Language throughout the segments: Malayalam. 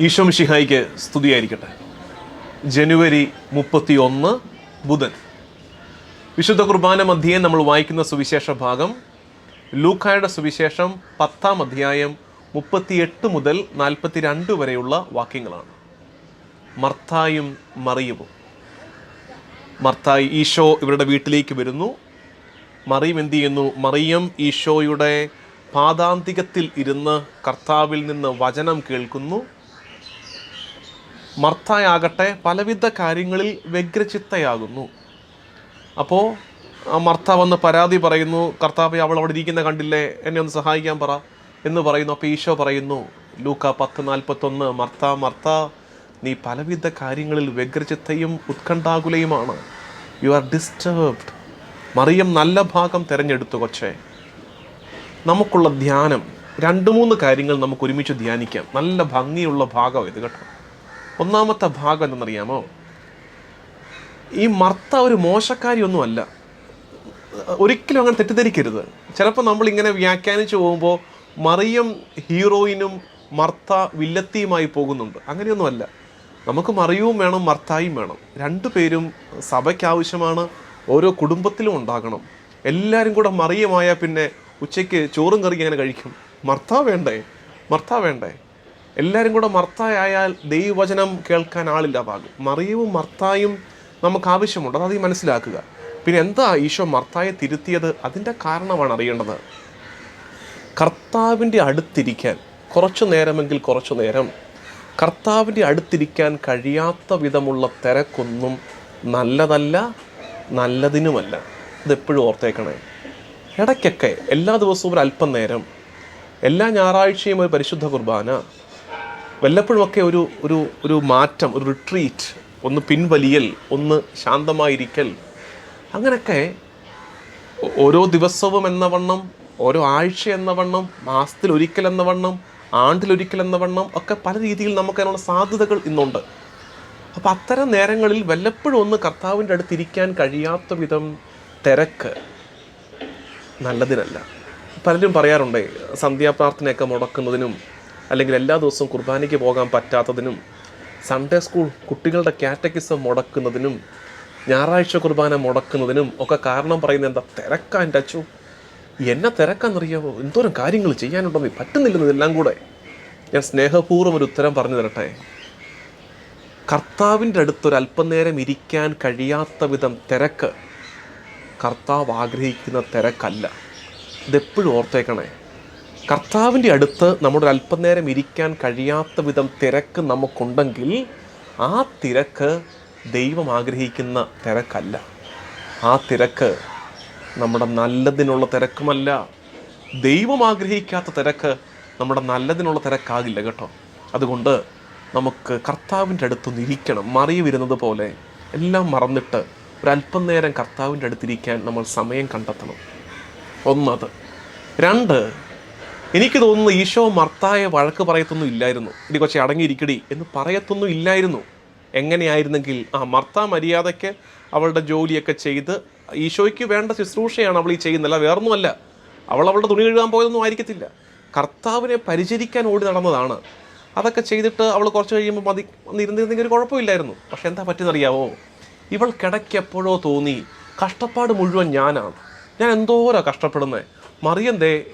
ഈശോ മിഷിഹായിക്ക് സ്തുതിയായിരിക്കട്ടെ. ജനുവരി മുപ്പത്തി ഒന്ന് ബുധൻ. വിശുദ്ധ കുർബാന മധ്യേ നമ്മൾ വായിക്കുന്ന സുവിശേഷ ഭാഗം ലൂക്കായുടെ സുവിശേഷം പത്താം അധ്യായം മുപ്പത്തിയെട്ട് മുതൽ നാൽപ്പത്തിരണ്ട് വരെയുള്ള വാക്യങ്ങളാണ്. മർത്തായും മറിയവും. മർത്തായി ഈശോ ഇവരുടെ വീട്ടിലേക്ക് വരുന്നു. മറിയം എന്ത് ചെയ്യുന്നു? മറിയം ഈശോയുടെ പാദാന്തികത്തിൽ ഇരുന്ന് കർത്താവിൽ നിന്ന് വചനം കേൾക്കുന്നു. മർത്തായാകട്ടെ പലവിധ കാര്യങ്ങളിൽ വ്യഗ്രചിത്തയാകുന്നു. അപ്പോൾ ആ മർത്ത വന്ന് പരാതി പറയുന്നു കർത്താവ് അവൾ അവിടെ ഇരിക്കുന്ന കണ്ടില്ലേ? എന്നെ ഒന്ന് സഹായിക്കാൻ പറ. എന്ന് പറയുന്നു. അപ്പോൾ ഈശോ പറയുന്നു ലൂക്ക പത്ത് നാൽപ്പത്തൊന്ന് മർത്ത മർത്ത നീ പലവിധ കാര്യങ്ങളിൽ വ്യഗ്രചിത്തയും ഉത്കണ്ഠാകുലയുമാണ്. യു ആർ ഡിസ്റ്റർബ്ഡ് മറിയം നല്ല ഭാഗം തിരഞ്ഞെടുത്തു കൊച്ചേ. നമുക്കുള്ള ധ്യാനം രണ്ട് മൂന്ന് കാര്യങ്ങൾ നമുക്ക് ഒരുമിച്ച് ധ്യാനിക്കാം. നല്ല ഭംഗിയുള്ള ഭാഗം ഇത് കേട്ടോ. ഒന്നാമത്തെ ഭാഗം എന്തെന്നറിയാമോ? ഈ മർത്ത ഒരു മോശക്കാരി മോശക്കാരിയൊന്നുമല്ല. ഒരിക്കലും അങ്ങനെ തെറ്റിദ്ധരിക്കരുത്. ചിലപ്പോൾ നമ്മൾ ഇങ്ങനെ വ്യാഖ്യാനിച്ചു പോകുമ്പോൾ മറിയം ഹീറോയിനും മർത്ത വില്ലത്തിയുമായി പോകുന്നുണ്ട്. അങ്ങനെയൊന്നുമല്ല. നമുക്ക് മറിയവും വേണം മർത്തായും വേണം. രണ്ടുപേരും സഭയ്ക്ക് ആവശ്യമാണ് ഓരോ കുടുംബത്തിലും ഉണ്ടാകണം. എല്ലാവരും കൂടെ മറിയമായാൽ പിന്നെ ഉച്ചയ്ക്ക് ചോറും കറി അങ്ങനെ കഴിക്കും? മർത്ത വേണ്ടേ? മർത്ത വേണ്ടേ? എല്ലാവരും കൂടെ മർത്തായാൽ ദൈവവചനം കേൾക്കാൻ ആളില്ലാതാകും മറിയവും മർത്തായും നമുക്ക് ആവശ്യമുണ്ട്. അത് മനസ്സിലാക്കുക. പിന്നെ എന്താ ഈശോ മർത്തായെ തിരുത്തിയത്? അതിന്റെ കാരണമാണ് അറിയേണ്ടത്. കർത്താവിന്റെ അടുത്തിരിക്കാൻ കുറച്ചു നേരമെങ്കിൽ കുറച്ചു നേരം. കർത്താവിന്റെ അടുത്തിരിക്കാൻ കഴിയാത്ത വിധമുള്ള തിരക്കൊന്നും നല്ലതല്ല നല്ലതിനുമല്ല. ഇതെപ്പോഴും ഓർത്തേക്കണേ. ഇടയ്ക്കൊക്കെ എല്ലാ ദിവസവും ഒരു അല്പം നേരം. എല്ലാ ഞായറാഴ്ചയും ഒരു പരിശുദ്ധ കുർബാന. വല്ലപ്പോഴുമൊക്കെ ഒരു ഒരു ഒരു മാറ്റം ഒരു റിട്രീറ്റ് ഒന്ന് പിൻവലിയൽ ഒന്ന് ശാന്തമായിരിക്കൽ. അങ്ങനെയൊക്കെ ഓരോ ദിവസവും എന്ന വണ്ണം ഓരോ ആഴ്ച എന്ന വണ്ണം മാസത്തിൽ ഒരിക്കൽ എന്ന വണ്ണം ആണ്ടിലൊരിക്കൽ എന്ന വണ്ണം ഒക്കെ പല രീതിയിൽ നമുക്ക് അതിനുള്ള സാധ്യതകൾ ഇന്നുണ്ട്. അപ്പം അത്തരം നേരങ്ങളിൽ വല്ലപ്പോഴും ഒന്ന് കർത്താവിന്റെ അടുത്ത് ഇരിക്കാൻ കഴിയാത്ത വിധം തിരക്ക് നല്ലതിനല്ല. പലരും പറയാറുണ്ട് സന്ധ്യാപ്രാർത്ഥനയൊക്കെ മുടക്കുന്നതിനും അല്ലെങ്കിൽ എല്ലാ ദിവസവും കുർബാനയ്ക്ക് പോകാൻ പറ്റാത്തതിനും സൺഡേ സ്കൂൾ കുട്ടികളുടെ കാറ്റക്കിസം മുടക്കുന്നതിനും ഞായറാഴ്ച കുർബാന മുടക്കുന്നതിനും ഒക്കെ കാരണം പറയുന്നത് എന്താ? തിരക്കാൻ ടച്ചു എന്നെ തിരക്കാന്നറിയാവോ? എന്തോരം കാര്യങ്ങൾ ചെയ്യാനുണ്ടെന്ന് പറ്റുന്നില്ലെന്ന് ഇതെല്ലാം കൂടെ. ഞാൻ സ്നേഹപൂർവം ഒരു ഉത്തരം പറഞ്ഞു തരട്ടെ. കർത്താവിന്റെ അടുത്തൊരു അല്പനേരം ഇരിക്കാൻ കഴിയാത്ത വിധം തിരക്ക്. കർത്താവ് ആഗ്രഹിക്കുന്ന തിരക്കല്ല. ഇതെപ്പോഴും ഓർത്തേക്കണേ. കർത്താവിന്റെ അടുത്ത് നമ്മുടെ അല്പം അല്പനേരം ഇരിക്കാൻ കഴിയാത്ത വിധം തിരക്ക് നമുക്കുണ്ടെങ്കിൽ ആ തിരക്ക് ദൈവം ആഗ്രഹിക്കുന്ന തിരക്കല്ല. ആ തിരക്ക് നമ്മുടെ നല്ലതിനുള്ള തിരക്കുമല്ല. ദൈവം ആഗ്രഹിക്കാത്ത തിരക്ക് നമ്മുടെ നല്ലതിനുള്ള തിരക്കാകില്ല കേട്ടോ. അതുകൊണ്ട് നമുക്ക് കർത്താവിന്റെ അടുത്തൊന്ന് ഇരിക്കണം. മറിയ വരുന്നത് പോലെ എല്ലാം മറന്നിട്ട് ഒരല്പം നേരം കർത്താവിന്റെ അടുത്തിരിക്കാൻ നമ്മൾ സമയം കണ്ടെത്തണം. ഒന്നത്. രണ്ട് എനിക്ക് തോന്നുന്നു ഈശോ മർത്തായ വഴക്ക് പറയത്തൊന്നും ഇല്ലായിരുന്നു. ഇനി കൊച്ചെ അടങ്ങിയിരിക്കടി എന്ന് പറയത്തൊന്നും ഇല്ലായിരുന്നു. എങ്ങനെയായിരുന്നെങ്കിൽ ആ മർത്ത മര്യാദയ്ക്ക് അവളുടെ ജോലിയൊക്കെ ചെയ്ത് ഈശോയ്ക്ക് വേണ്ട ശുശ്രൂഷയാണ് അവൾ ഈ ചെയ്യുന്നില്ല വേറൊന്നുമല്ല. അവൾ അവളുടെ തുണി കഴുകാൻ പോയതൊന്നും ആയിരിക്കത്തില്ല. കർത്താവിനെ പരിചരിക്കാൻ ഓടി നടന്നതാണ്. അതൊക്കെ ചെയ്തിട്ട് അവൾ കുറച്ച് കഴിയുമ്പോൾ മതി ഇരുന്നിരുന്നെങ്കിൽ ഒരു കുഴപ്പമില്ലായിരുന്നു. പക്ഷെ എന്താ പറ്റിയെന്നറിയാവോ? ഇവൾ കിടക്കെപ്പോഴോ തോന്നി കഷ്ടപ്പാട് മുഴുവൻ ഞാനാണ്. ഞാൻ എന്തോരാ കഷ്ടപ്പെടുന്നത് മറിയന്തേ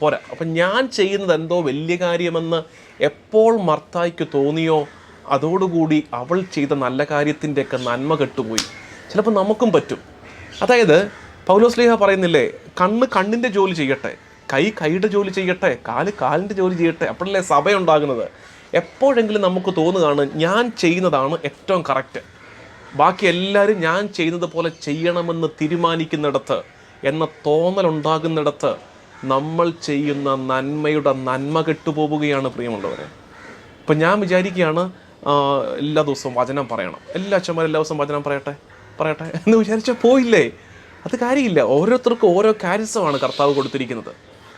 പോരാ. അപ്പം ഞാൻ ചെയ്യുന്നത് എന്തോ വലിയ കാര്യമെന്ന് എപ്പോൾ മർത്തായിക്ക് തോന്നിയോ അതോടുകൂടി അവൾ ചെയ്ത നല്ല കാര്യത്തിന്റെയൊക്കെ നന്മ കെട്ടുപോയി. ചിലപ്പോൾ നമുക്കും പറ്റും. അതായത് പൗലോസ്ലിഹ പറയുന്നില്ലേ കണ്ണ് കണ്ണിന്റെ ജോലി ചെയ്യട്ടെ കൈ കൈയുടെ ജോലി ചെയ്യട്ടെ കാൽ കാലിന്റെ ജോലി ചെയ്യട്ടെ അപ്പോഴല്ലേ സഭയുണ്ടാകുന്നത്. എപ്പോഴെങ്കിലും നമുക്ക് തോന്നുകയാണ് ഞാൻ ചെയ്യുന്നതാണ് ഏറ്റവും കറക്റ്റ്. ബാക്കി എല്ലാവരും ഞാൻ ചെയ്യുന്നത് പോലെ ചെയ്യണമെന്ന് തീരുമാനിക്കുന്നിടത്ത് എന്ന തോന്നലുണ്ടാകുന്നിടത്ത് നമ്മൾ ചെയ്യുന്ന നന്മയുടെ നന്മ കെട്ടുപോവുകയാണ് പ്രിയമുള്ളവരെ. ഇപ്പം ഞാൻ വിചാരിക്കുകയാണ് എല്ലാ ദിവസവും വചനം പറയണം. എല്ലാ അച്ഛന്മാരും എല്ലാ ദിവസവും വചനം പറയട്ടെ? പറയട്ടെ? എന്ന് വിചാരിച്ചാൽ പോയില്ലേ? അത് കാര്യമില്ല. ഓരോരുത്തർക്കും ഓരോ കാര്യസമാണ് കർത്താവ് കൊടുത്തിരിക്കുന്നത്.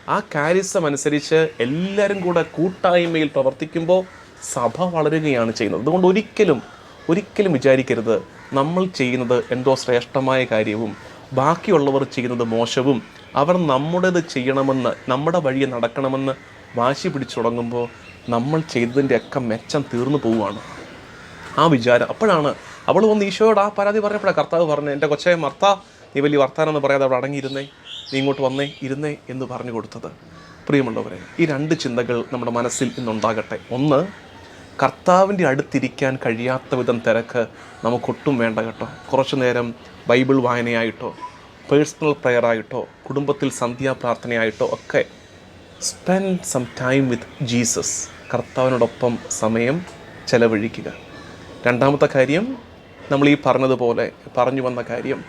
ആ കാര്യസം അനുസരിച്ച് എല്ലാവരും കൂടെ കൂട്ടായ്മയിൽ പ്രവർത്തിക്കുമ്പോൾ സഭ വളരുകയാണ് ചെയ്യുന്നത്. അതുകൊണ്ട് ഒരിക്കലും ഒരിക്കലും വിചാരിക്കരുത്. നമ്മൾ ചെയ്യുന്നത് എന്തോ ശ്രേഷ്ഠമായ കാര്യവും ബാക്കിയുള്ളവർ ചെയ്യുന്നത് മോശവും. അവർ നമ്മുടേത് ചെയ്യണമെന്ന് നമ്മുടെ വഴിയെ നടക്കണമെന്ന് വാശി പിടിച്ചു തുടങ്ങുമ്പോൾ നമ്മൾ ചെയ്തതിന്റെ ഒക്കെ മെച്ചം തീർന്നു പോവുകയാണ്. ആ വിചാരം. അപ്പോഴാണ് അവൾ വന്ന് ഈശോയോട് ആ പരാതി പറഞ്ഞപ്പോഴാണ് കർത്താവ് പറഞ്ഞു എന്റെ കൊച്ചേ മർത്ത നീ വലിയ വർത്താനം എന്ന് പറയാതെ അവിടെ അടങ്ങിയിരുന്നേ നീ ഇങ്ങോട്ട് വന്നേ ഇരുന്നേ എന്ന് പറഞ്ഞു കൊടുത്തത്. പ്രിയമുള്ളവരെ ഈ രണ്ട് ചിന്തകൾ നമ്മുടെ മനസ്സിൽ ഇന്നുണ്ടാകട്ടെ. ഒന്ന് കർത്താവിന്റെ അടുത്തിരിക്കാൻ കഴിയാത്ത വിധം തിരക്ക് നമുക്കൊട്ടും വേണ്ട കേട്ടോ. കുറച്ചു നേരം ബൈബിൾ വായനയായിട്ടോ പേഴ്സണൽ പ്രെയറായിട്ടോ കുടുംബത്തിൽ സന്ധ്യാപ്രാർത്ഥനയായിട്ടോ ഒക്കെ spend some time with Jesus. കർത്താവിനോടൊപ്പം സമയം ചെലവഴിക്കുക. രണ്ടാമത്തെ കാര്യം നമ്മൾ ഈ പറഞ്ഞതുപോലെ പറഞ്ഞു വന്ന കാര്യം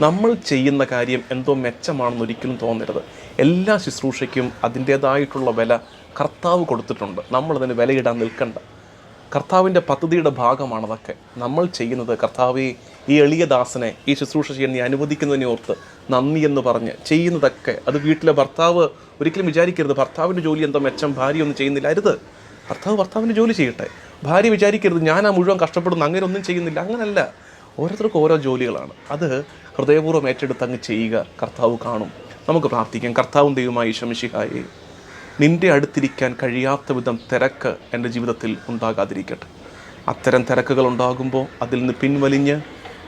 നമ്മൾ ചെയ്യുന്ന കാര്യം എന്തോ മെച്ചമാണെന്ന് ഒരിക്കലും തോന്നരുത്. എല്ലാ ശുശ്രൂഷയ്ക്കും അതിന്റേതായിട്ടുള്ള വില കർത്താവ് കൊടുത്തിട്ടുണ്ട്. നമ്മളതിന് വിലയിടാൻ നിൽക്കണ്ട. കർത്താവിന്റെ പദ്ധതിയുടെ ഭാഗമാണതൊക്കെ. നമ്മൾ ചെയ്യുന്നത് കർത്താവെ ഈ എളിയ ദാസനെ ഈ ശുശ്രൂഷ ചെയ്യാൻ നീ അനുവദിക്കുന്നതിനെ ഓർത്ത് നന്ദി എന്ന് പറഞ്ഞ് ചെയ്യുന്നതൊക്കെ അത് വീട്ടിലെ ഭർത്താവ് ഒരിക്കലും വിചാരിക്കരുത്. ഭർത്താവിന്റെ ജോലി എന്തോ മെച്ചം ഭാര്യ ഒന്നും ചെയ്യുന്നില്ല അരുത് ഭർത്താവ് ഭർത്താവിന്റെ ജോലി ചെയ്യട്ടെ. ഭാര്യ വിചാരിക്കരുത് ഞാൻ ആ മുഴുവൻ കഷ്ടപ്പെടുന്നു അങ്ങനെ ഒന്നും ചെയ്യുന്നില്ല. അങ്ങനല്ല. ഓരോരുത്തർക്കും ഓരോ ജോലികളാണ്. അത് ഹൃദയപൂർവം ഏറ്റെടുത്ത് അങ്ങ് ചെയ്യുക കർത്താവ് കാണും. നമുക്ക് പ്രാർത്ഥിക്കാം. കർത്താവും ദൈവമായി ശമിഷിഹായി നിന്റെ അടുത്തിരിക്കാൻ കഴിയാത്ത വിധം തിരക്ക് എന്റെ ജീവിതത്തിൽ ഉണ്ടാകാതിരിക്കട്ടെ. അത്തരം തിരക്കുകൾ ഉണ്ടാകുമ്പോൾ അതിൽ നിന്ന് പിൻവലിഞ്ഞ്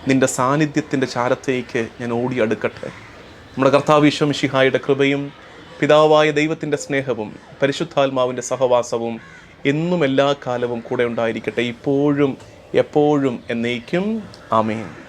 നിന്റെ സാന്നിധ്യത്തിന്റെ ചാരത്തേക്ക് ഞാൻ ഓടി അടുക്കട്ടെ നമ്മുടെ കർത്താവിശ്വം ഷിഹായുടെ കൃപയും പിതാവായ ദൈവത്തിന്റെ സ്നേഹവും പരിശുദ്ധാത്മാവിന്റെ സഹവാസവും എന്നും എല്ലാ കാലവും കൂടെ ഉണ്ടായിരിക്കട്ടെ. ഇപ്പോഴും എപ്പോഴും എന്നേക്കും. ആമേൻ.